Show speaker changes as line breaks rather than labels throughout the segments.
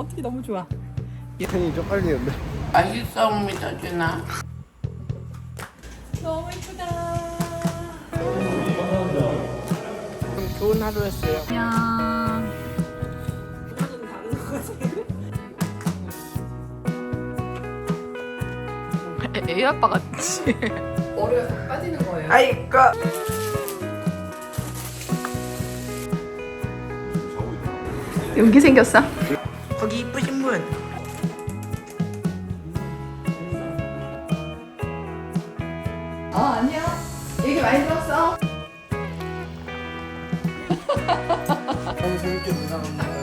어떻게 너무 좋아.
팬이 좀 빨리 온데.
맛있습니다, 준아.
너무 이쁘다.
좋은 하루였어요.
안녕. 애 아빠 같지? 머리가 다 빠지는 거예요.
아이고.
용기 생겼어?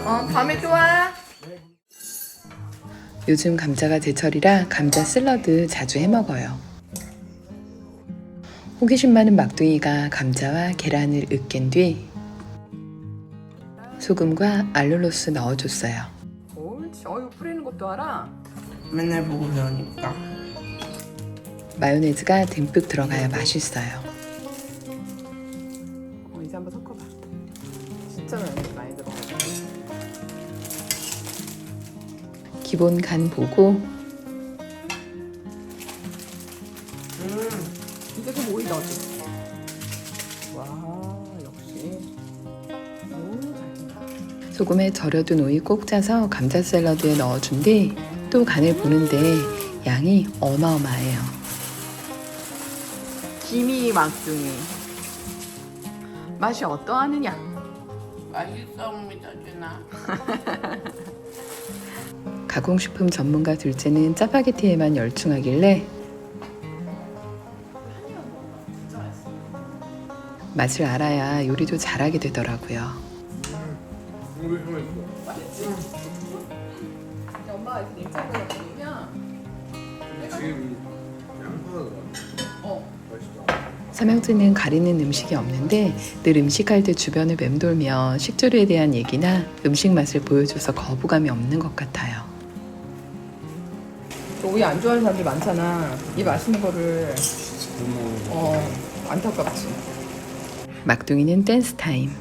어 밤에 또 와.
요즘 감자가 제철이라 감자 샐러드 자주 해 먹어요. 호기심 많은 막둥이가 감자와 계란을 으깬 뒤 소금과 알룰로스 넣어줬어요.
옳지. 어 이거 뿌리는 것도 알아?
맨날 보고 배우니까.
마요네즈가 듬뿍 들어가야 맛있어요. 기본 간 보고
음,
이제 그 오이 넣어줘. 와 역시. 잘된다.
소금에 절여둔 오이 꼭 짜서 감자 샐러드에 넣어준 뒤 또 간을 보는데 양이 어마어마해요.
김이 막둥이. 맛이 어떠하느냐?
맛있습니다, 준아.
가공식품 전문가 둘째는 짜파게티에만 열중하길래 맛을 알아야 요리도 잘하게 되더라고요.
엄마가 이렇게.
삼형제는 가리는 음식이 없는데 늘 음식할 때 주변을 맴돌며 식재료에 대한 얘기나 음식 맛을 보여줘서 거부감이 없는 것 같아요.
오이 안 좋아하는 사람들 많잖아. 이 맛있는 거를
너무
어 안타깝지.
막둥이는 댄스 타임.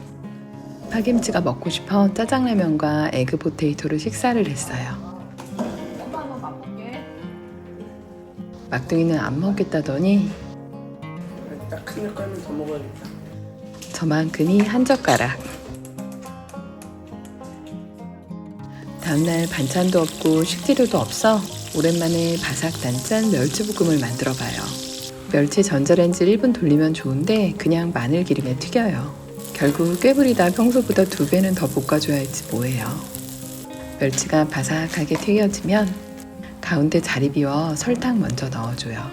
파김치가 먹고 싶어 짜장라면과 에그 포테이토를 식사를 했어요.
엄마 한번 맛볼게.
막둥이는 안 먹겠다더니
딱한 젓갈만 더 먹어야겠다.
저만큼이 한 젓가락. 다음날 반찬도 없고 식재료도 없어 오랜만에 바삭 단짠 멸치볶음을 만들어 봐요. 멸치 전자레인지 1분 돌리면 좋은데 그냥 마늘 기름에 튀겨요. 결국 꾀부리다 평소보다 두 배는 더 볶아줘야 할지 뭐예요. 멸치가 바삭하게 튀겨지면 가운데 자리 비워 설탕 먼저 넣어줘요.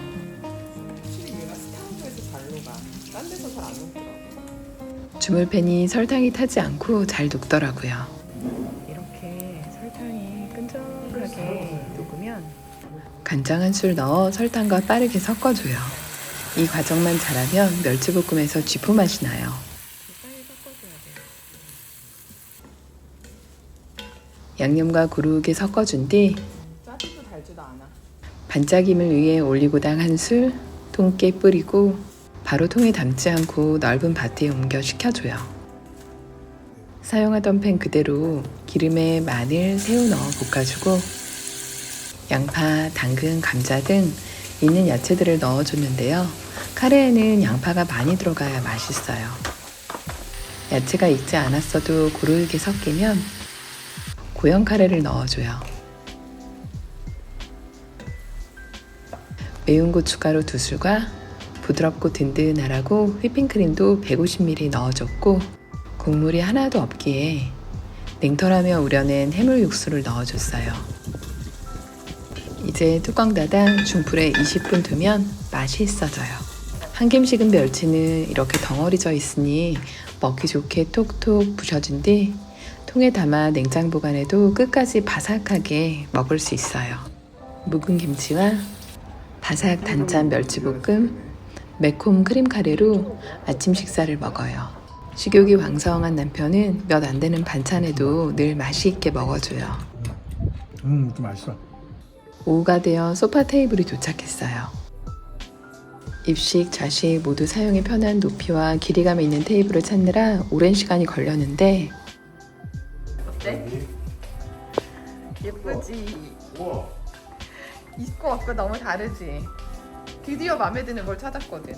주물팬이 설탕이 타지 않고 잘 녹더라고요. 간장 한 술 넣어 설탕과 빠르게 섞어줘요. 이 과정만 잘하면 멸치볶음에서 쥐포 맛이 나요. 양념과 고르게 섞어준 뒤. 반짝임을 위해 올리고당 한 술, 통깨 뿌리고 바로 통에 담지 않고 넓은 바트에 옮겨 식혀줘요. 사용하던 팬 그대로 기름에 마늘, 새우 넣어 볶아주고 양파, 당근, 감자 등 있는 야채들을 넣어줬는데요. 카레에는 양파가 많이 들어가야 맛있어요. 야채가 익지 않았어도 고르게 섞이면 고형 카레를 넣어줘요. 매운 고춧가루 두 술과 부드럽고 든든하라고 휘핑크림도 150ml 넣어줬고 국물이 하나도 없기에 냉털하며 우려낸 해물 육수를 넣어줬어요. 이제 뚜껑 닫아 중불에 20분 두면 맛이 있어져요. 한 김 식은 멸치는 이렇게 덩어리져 있으니 먹기 좋게 톡톡 부셔준 뒤 통에 담아 냉장 보관해도 끝까지 바삭하게 먹을 수 있어요. 묵은 김치와 바삭 단짠 멸치볶음, 매콤 크림 카레로 아침 식사를 먹어요. 식욕이 왕성한 남편은 몇 안 되는 반찬에도 늘 맛이 있게 먹어줘요.
음, 좀 맛있어.
오후가 되어 소파 테이블이 도착했어요. 입식, 좌식 모두 사용이 편한 높이와 길이감이 있는 테이블을 찾느라 오랜 시간이 걸렸는데
어때?
예쁘지?
우와.
입고 아까 너무 다르지? 드디어 마음에 드는 걸 찾았거든.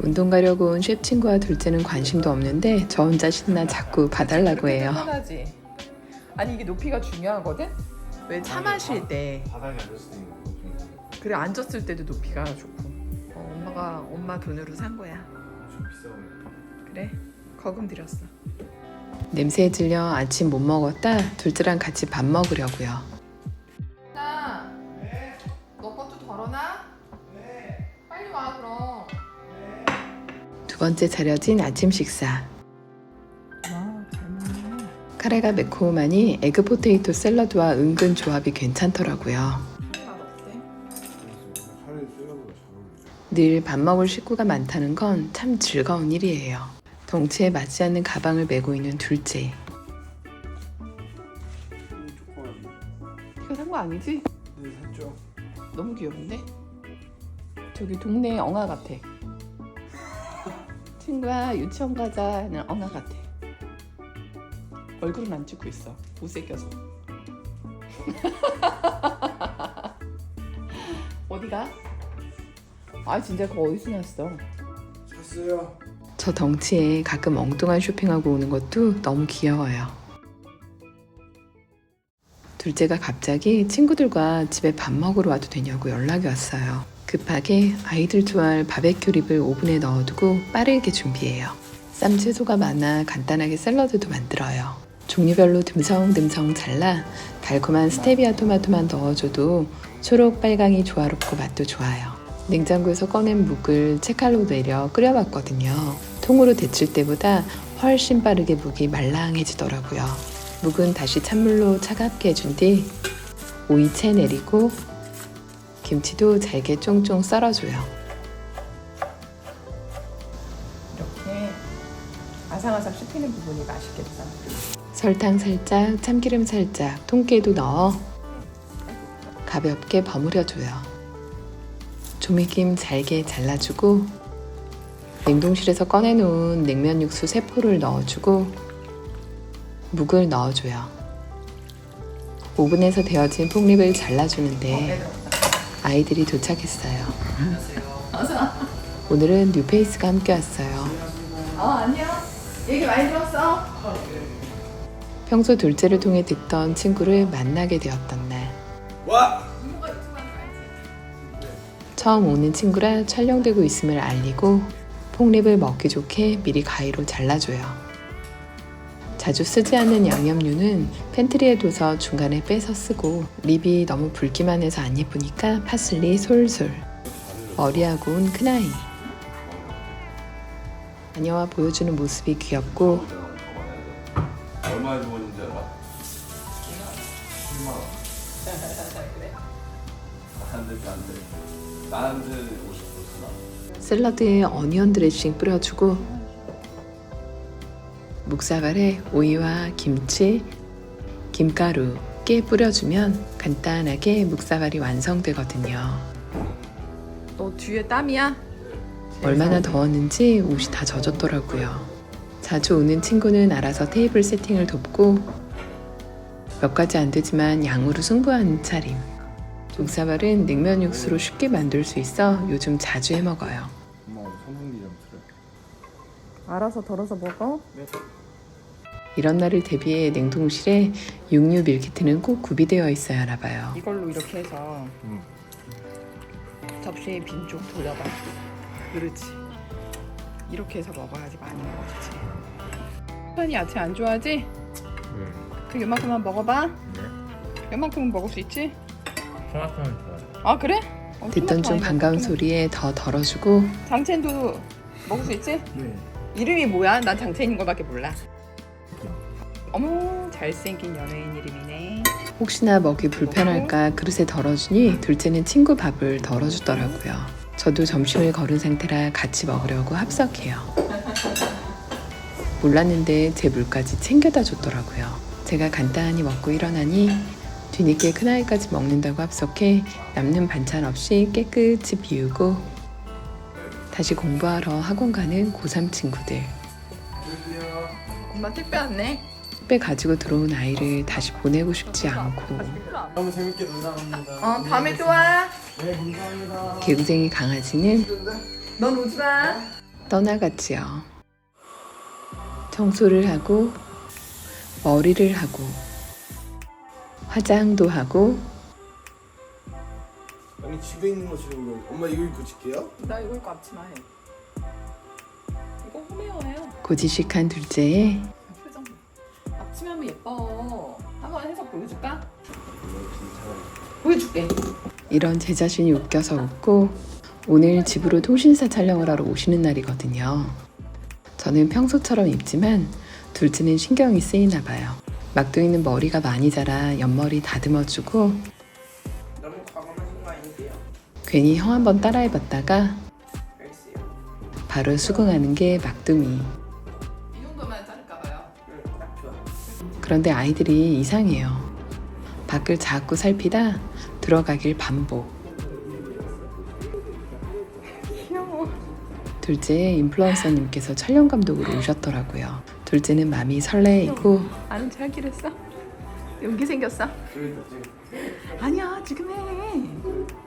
운동 가려고 온 셰프 친구와 둘째는 관심도 없는데 저 혼자 신나 자꾸 봐달라고 해요. 편하지? 아니 이게 높이가 중요하거든? 왜 차 마실 때
바닥에 앉았을 때 이거 좀
그래 앉았을 때도 높이가 좋고 어, 엄마가 엄마 돈으로 산 거야.
비싸네.
그래 거금 들였어. 냄새에 질려 아침 못 먹었다 둘째랑 같이 밥 먹으려고요. 나, 너 것도 덜어놔? 네. 빨리 와 그럼. 두 번째 차려진 아침 식사. 카레가 매콤하니 에그 포테이토 샐러드와 은근 조합이 괜찮더라고요. 늘 밥 먹을 식구가 많다는 건 참 즐거운 일이에요. 덩치에 맞지 않는 가방을 메고 있는 둘째. 이거 산 거 아니지?
네 샀죠.
너무 귀여운데? 저기 동네 엉아 같아. 친구야 유치원 가자는 엉아 같아. 얼굴은 안 찍고 있어. 껴서. 어디가? 아 진짜 그거 어디서 났어?
샀어요.
저 덩치에 가끔 엉뚱한 쇼핑하고 오는 것도 너무 귀여워요. 둘째가 갑자기 친구들과 집에 밥 먹으러 와도 되냐고 연락이 왔어요. 급하게 아이들 좋아할 바베큐 립을 오븐에 넣어두고 빠르게 준비해요. 쌈 채소가 많아 간단하게 샐러드도 만들어요. 종류별로 듬성듬성 잘라 달콤한 스테비아 토마토만 넣어줘도 초록 빨강이 조화롭고 맛도 좋아요. 냉장고에서 꺼낸 묵을 채칼로 내려 끓여봤거든요. 통으로 데칠 때보다 훨씬 빠르게 묵이 말랑해지더라고요. 묵은 다시 찬물로 차갑게 해준 뒤 오이채 내리고 김치도 잘게 쫑쫑 썰어줘요. 이렇게 아삭아삭 씹히는 부분이 맛있겠죠. 설탕 살짝, 참기름 살짝, 통깨도 넣어 가볍게 버무려줘요. 조미김 잘게 잘라주고 냉동실에서 꺼내놓은 냉면 육수 세 포를 넣어주고 묵을 넣어줘요. 오븐에서 데워진 폭립을 잘라주는데 아이들이 도착했어요. 오늘은 뉴페이스가 함께 왔어요. 어 안녕. 얘기 많이 들었어? 평소 둘째를 통해 듣던 친구를 만나게 되었던 날.
와.
처음 오는 친구라 촬영되고 있음을 알리고 폭립을 먹기 좋게 미리 가위로 잘라줘요. 자주 쓰지 않는 양념류는 팬트리에 둬서 중간에 빼서 쓰고 립이 너무 붉기만 해서 안 예쁘니까 파슬리 솔솔 머리하고 온 큰아이 다녀와 보여주는 모습이 귀엽고 샐러드에 어니언 드레싱 뿌려주고 묵사발에 오이와 김치, 김가루, 깨 뿌려주면 간단하게 묵사발이 완성되거든요. 너 뒤에 땀이야? 얼마나 더웠는지 옷이 다 젖었더라고요. 자주 오는 친구는 알아서 테이블 세팅을 돕고 몇 가지 안 되지만 양으로 승부하는 차림. 묵사발은 냉면 육수로 쉽게 만들 수 있어 요즘 자주 해 먹어요.
좀.
알아서 덜어서 먹어.
이런 날을 대비해 냉동실에 육류 밀키트는 꼭 구비되어 있어야 하나 봐요.
이걸로 이렇게 해서
응.
접시에 빈 쪽 돌려봐. 그렇지. 이렇게 해서 먹어야지 많이 먹어지지. 현이 야채 안 좋아하지?
네.
그 요만큼만 먹어봐.
네.
요만큼은 먹을 수 있지?
토마토는 좋아요.
아 그래? 어,
듣던 중
토마토
반가운 소리에 더 덜어주고
장첸도 먹을 수 있지?
네.
이름이 뭐야? 난 장첸인 거밖에 몰라. 어머 잘생긴 연예인 이름이네.
혹시나 먹기 불편할까 그릇에 덜어주니 둘째는 친구 밥을 덜어주더라고요. 저도 점심을 거른 상태라 같이 먹으려고 합석해요. 몰랐는데 제 물까지 챙겨다 줬더라고요. 제가 간단히 먹고 일어나니 뒤늦게 큰아이까지 먹는다고 합석해 남는 반찬 없이 깨끗이 비우고 다시 공부하러 학원 가는 고3 친구들.
엄마 택배 왔네.
택배 가지고 들어온 아이를 다시 보내고 싶지 않고
너무 재밌게 놀다 갑니다.
어 다음에 또 와.
네, 감사합니다.
개구쟁이 강아지는
넌 오지 마.
떠나갔지요. 청소를 하고 머리를 하고 화장도 하고
아니 집에 있는 거 지금 뭐- 엄마 이거 입고 칠게요?
나 이거 입고 앞치마 해. 이거 홈웨어예요.
고지식한 둘째의
표정. 앞치마면 예뻐. 한번 해서 보여줄까? 보여줄게.
이런 제 자신이 웃겨서 웃고 오늘 집으로 통신사 촬영을 하러 오시는 날이거든요. 저는 평소처럼 입지만 둘째는 신경이 쓰이나 봐요. 막둥이는 머리가 많이 자라 옆머리 다듬어주고 괜히 형 한번 따라해봤다가. 바로 수긍하는 게 막둥이. 그런데 아이들이 이상해요. 밖을 자꾸 살피다 들어가길 반복. 둘째 인플루언서님께서 촬영 감독으로 오셨더라고요. 둘째는 마음이 설레이고
아는 척 하기로 했어? 연기 생겼어? 아니야 지금 해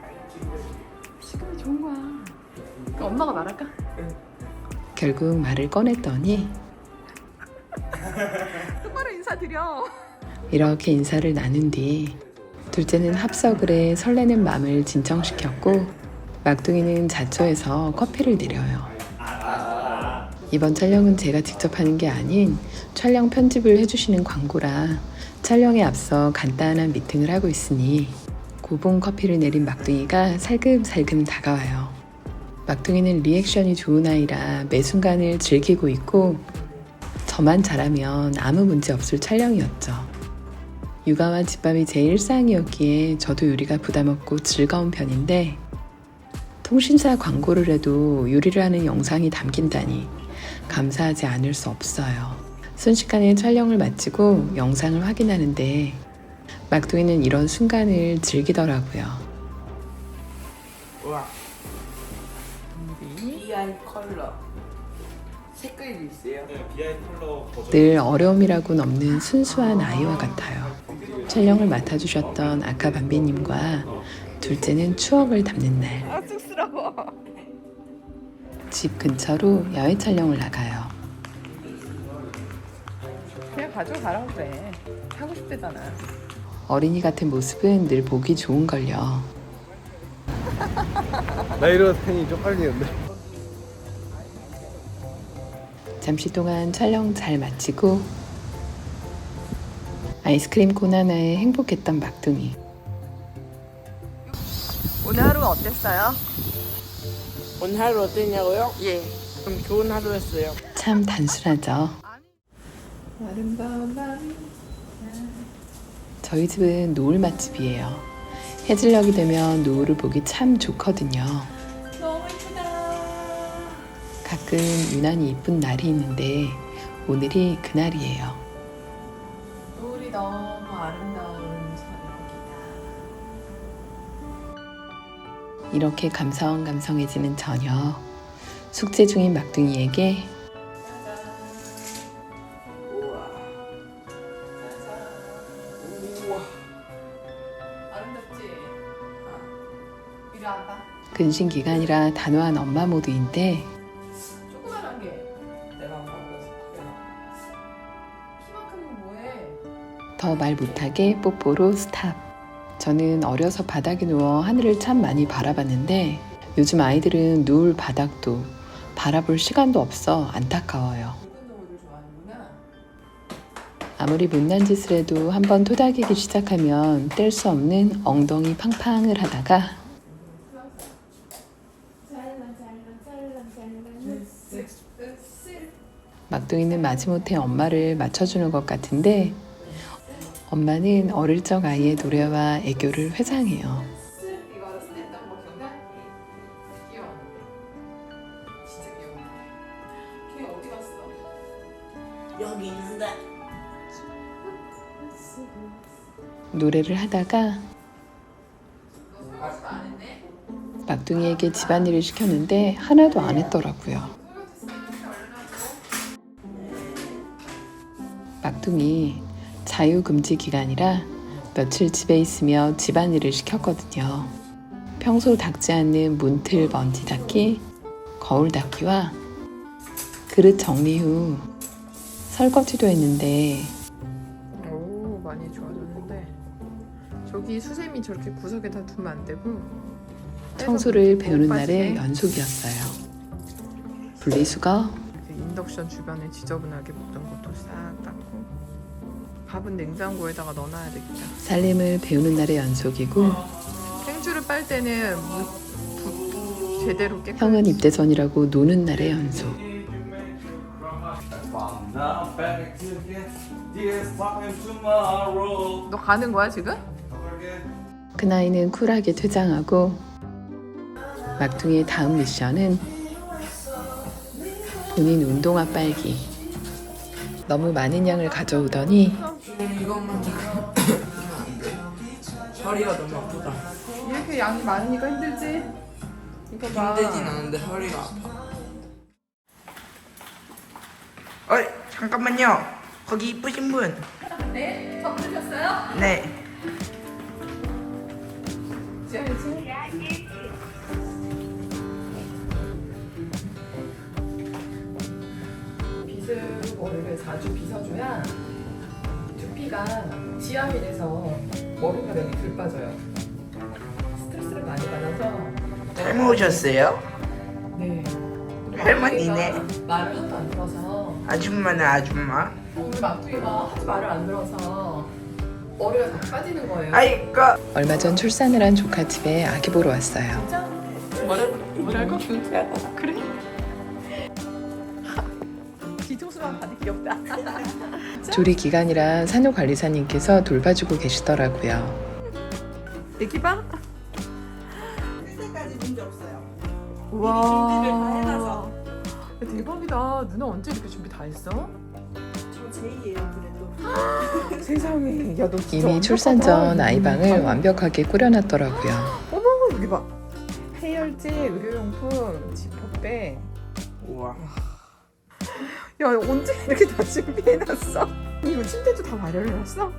지금이 좋은 거야 그럼 엄마가 말할까?
결국 말을 꺼냈더니
똑바로 인사드려
이렇게 인사를 나눈 뒤 둘째는 합석을 해 설레는 마음을 진정시켰고 막둥이는 자처해서 커피를 내려요. 이번 촬영은 제가 직접 하는 게 아닌 촬영 편집을 해주시는 광고라 촬영에 앞서 간단한 미팅을 하고 있으니 고봉 커피를 내린 막둥이가 살금살금 다가와요. 막둥이는 리액션이 좋은 아이라 매 순간을 즐기고 있고 저만 잘하면 아무 문제 없을 촬영이었죠. 육아와 집밥이 제 일상이었기에 저도 요리가 부담없고 즐거운 편인데 통신사 광고를 해도 요리를 하는 영상이 담긴다니 감사하지 않을 수 없어요. 순식간에 촬영을 마치고 영상을 확인하는데 막둥이는 이런 순간을 즐기더라고요.
우와. BI 컬러. 색깔이 있어요.
늘 어려움이라고는 없는 순수한 아이와 같아요. 촬영을 맡아주셨던 아까 밤비님과 둘째는 추억을 담는 날.
아 쑥스러워
집 근처로 야외 촬영을 나가요.
그냥 가져가라고 그래 하고 싶대잖아
어린이 같은 모습은 늘 보기 좋은걸요.
나 이러다니 쪽팔리는데.
잠시 동안 촬영 잘 마치고 아이스크림 콘 하나에 행복했던 막둥이.
오늘 하루가 어땠어요?
오늘 하루 어땠냐고요?
예
좀 좋은 하루였어요.
참 단순하죠.
아름다운 밤
저희 집은 노을 맛집이에요. 해질녘이 되면 노을을 보기 참 좋거든요.
너무 예쁘다
가끔 유난히 이쁜 날이 있는데 오늘이 그날이에요.
노을이 너무 아름다운 저녁이다
이렇게 감사원 감성해지는 저녁. 숙제 중인 막둥이에게 근신 기간이라 단호한 엄마 모드인데
조그만한 게
내가 먹어서
키만큼은 뭐해
더 말 못하게 뽀뽀로 스탑. 저는 어려서 바닥에 누워 하늘을 참 많이 바라봤는데 요즘 아이들은 누울 바닥도 바라볼 시간도 없어 안타까워요. 아무리 못난 짓을 해도 한번 토닥이기 시작하면 뗄 수 없는 엉덩이 팡팡을 하다가 막둥이는 마지못해 엄마를 맞춰주는 것 같은데 엄마는 어릴 적 아이의 노래와 애교를 회상해요. 노래를 하다가? 막둥이에게 집안일을 시켰는데 하나도 안 했더라고요. 막둥이 자유금지 기간이라 며칠 집에 있으며 집안일을 시켰거든요. 평소 닦지 않는 문틀 먼지 닦기, 거울 닦기와 그릇 정리 후 설거지도 했는데
오 많이 좋아졌는데 저기 수세미 저렇게 구석에 다 두면 안 되고
청소를 배우는
못
날의 연속이었어요. 분리수거,
인덕션 주변에 지저분하게 묻은 것도 싹 닦고 밥은 냉장고에다가 넣어놔야 되겠다
살림을 배우는 날의 연속이고
생주를 빨 때는 무, 부, 제대로 깨끗
형은 입대 전이라고 노는 날의 연속.
너 가는 거야 지금?
그 나이는 쿨하게 퇴장하고 막둥이의 다음 미션은 본인 운동화 빨기. 너무 많은 양을 가져오더니
이것만. 허리가 너무 아프다.
이렇게 양이 많으니까 힘들지? 이거 봐
힘들진 않은데 허리가 아파. 어이 잠깐만요. 거기 이쁘신 분.
네? 저 부르셨어요?
네.
지아 머리를 자주 빗어줘야 두피가 지압이 돼서 여기 들 빠져요. 스트레스를 많이 받아서
잘못 오셨어요?
네.
할머니네.
막둥이가 말을 하도 안 들어서
아줌마네 아줌마.
우리 막둥이가 하도 말을 안 들어서 머리가 다 빠지는 거예요.
아이고.
얼마 전 출산을 한 조카 집에 아기 보러 왔어요.
진짜? 뭐라 뭐랄까? 그래? 뒤통수만 봐도 귀엽다.
조리 기간이라 산후관리사님께서 돌봐주고 계시더라고요.
애기 봐?
때까지 문제 없어요.
와.
준비를 다 해놔서.
대박이다. 누나 언제 이렇게 준비 다 했어?
저 제이예요 그래도.
세상에. 야, 너 진짜
이미
완벽하다.
출산 전 아이방을
음.
완벽하게 꾸려놨더라고요.
어머, 여기 봐. 해열제, 의료용품, 지퍼백.
우와.
야, 언제 이렇게 다 준비해놨어? 이거 침대도 다 마련해 놨어?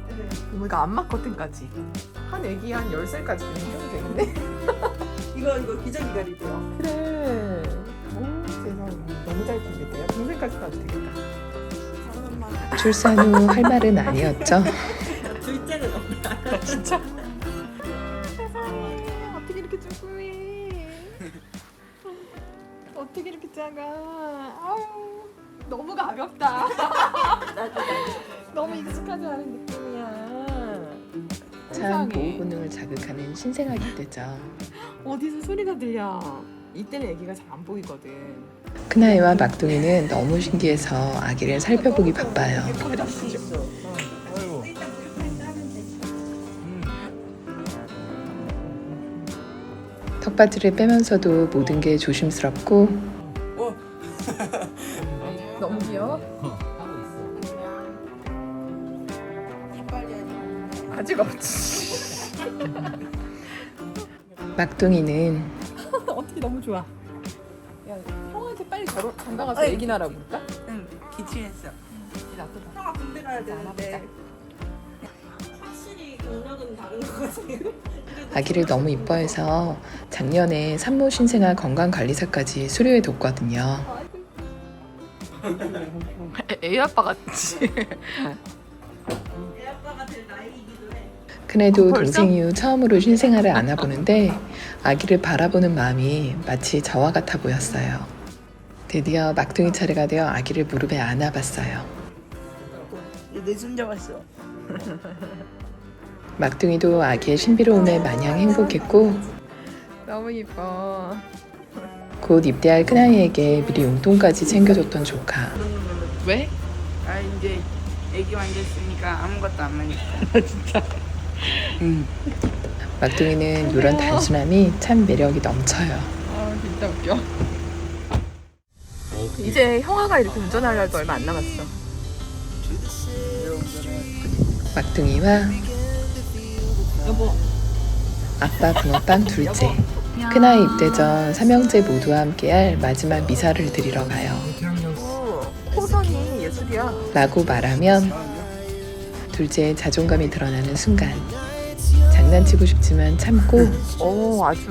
어머, 이거 안마 커튼까지. 한 애기 한 10살까지 해도 되겠네?
이거 이거 기저귀 가리고요.
그래. 오, 세상에. 너무 잘. 야, 동생까지 봐도 되겠다.
출산 후 할 말은 아니었죠.
둘째는 없다.
진짜? 세상에. 어떻게 이렇게 조그매. 어떻게 이렇게 작아. 아유, 너무 가볍다. 너무 익숙하지 않은 느낌이야.
참
세상에.
보호 본능을 자극하는 신생아기 때죠.
어디서 소리가 들려? 이때는 애기가 잘 안 보이거든.
큰아이와 막둥이는 너무 신기해서 아기를 살펴보기 바빠요. 턱받이를 빼면서도 모든 게 조심스럽고 막둥이는
어떻게 너무 좋아. 야, 형한테 빨리 저러, 장가 가서 얘기 나라 볼까?
응 기침했어. 형아 군대 가야 되는데. 확실히 경력은 다른 것 같아요.
아기를 너무 이뻐해서 작년에 산모 신생아 건강 관리사까지 수료해 뒀거든요.
애 아빠 같지.
내 아빠가 될 나이이기도 해.
큰애도
어, 벌써?
동생 이후 처음으로 신생아를 안아보는데 아기를 바라보는 마음이 마치 저와 같아 보였어요. 드디어 막둥이 차례가 되어 아기를 무릎에 안아봤어요.
내 왔어.
막둥이도 아기의 신비로움에 마냥 행복했고
너무 이뻐.
곧 입대할 큰아이에게 미리 용돈까지 챙겨줬던 조카.
왜?
아 이제 애기 완졌으니까 아무것도 안 먹니까. 진짜. 응.
막둥이는 이런 단순함이 참 매력이 넘쳐요.
아 진짜 웃겨. 이제 형아가 이렇게 운전할 날도 얼마 안 남았어.
막둥이와
여보.
아빠 붕어빵 둘째. 큰아이 입대 전 삼형제 모두와 함께할 마지막 미사를 드리러 가요.
오, 호선이 예술이야.
라고 말하면 둘째의 자존감이 드러나는 순간 장난치고 싶지만 참고
오 아주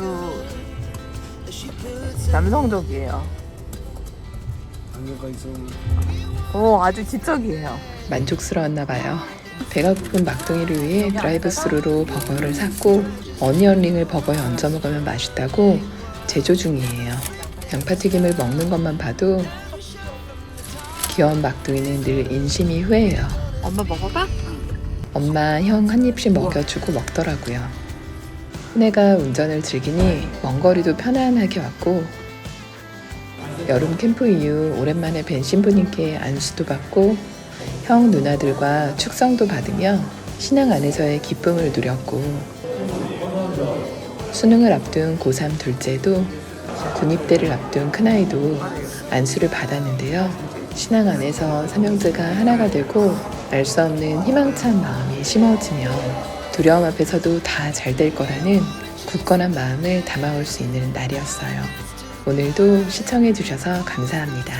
남성적이에요. 오 아주 지적이에요.
만족스러웠나 봐요. 배가 고픈 막둥이를 위해 드라이브 스루로 버거를 샀고 어니언링을 버거에 얹어 먹으면 맛있다고 제조 중이에요. 양파튀김을 먹는 것만 봐도 귀여운 막둥이는 늘 인심이 후해요.
엄마 먹어봐?
엄마, 형 한 입씩 먹여주고 먹더라고요. 큰애가 운전을 즐기니 먼 거리도 편안하게 왔고 여름 캠프 이후 오랜만에 뵌 신부님께 안수도 받고 형 누나들과 축성도 받으며 신앙 안에서의 기쁨을 누렸고 수능을 앞둔 고3 둘째도 군입대를 앞둔 큰아이도 안수를 받았는데요. 신앙 안에서 삼형제가 하나가 되고 알 수 없는 희망찬 마음이 심어지며 두려움 앞에서도 다 잘 될 거라는 굳건한 마음을 담아올 수 있는 날이었어요. 오늘도 시청해주셔서 감사합니다.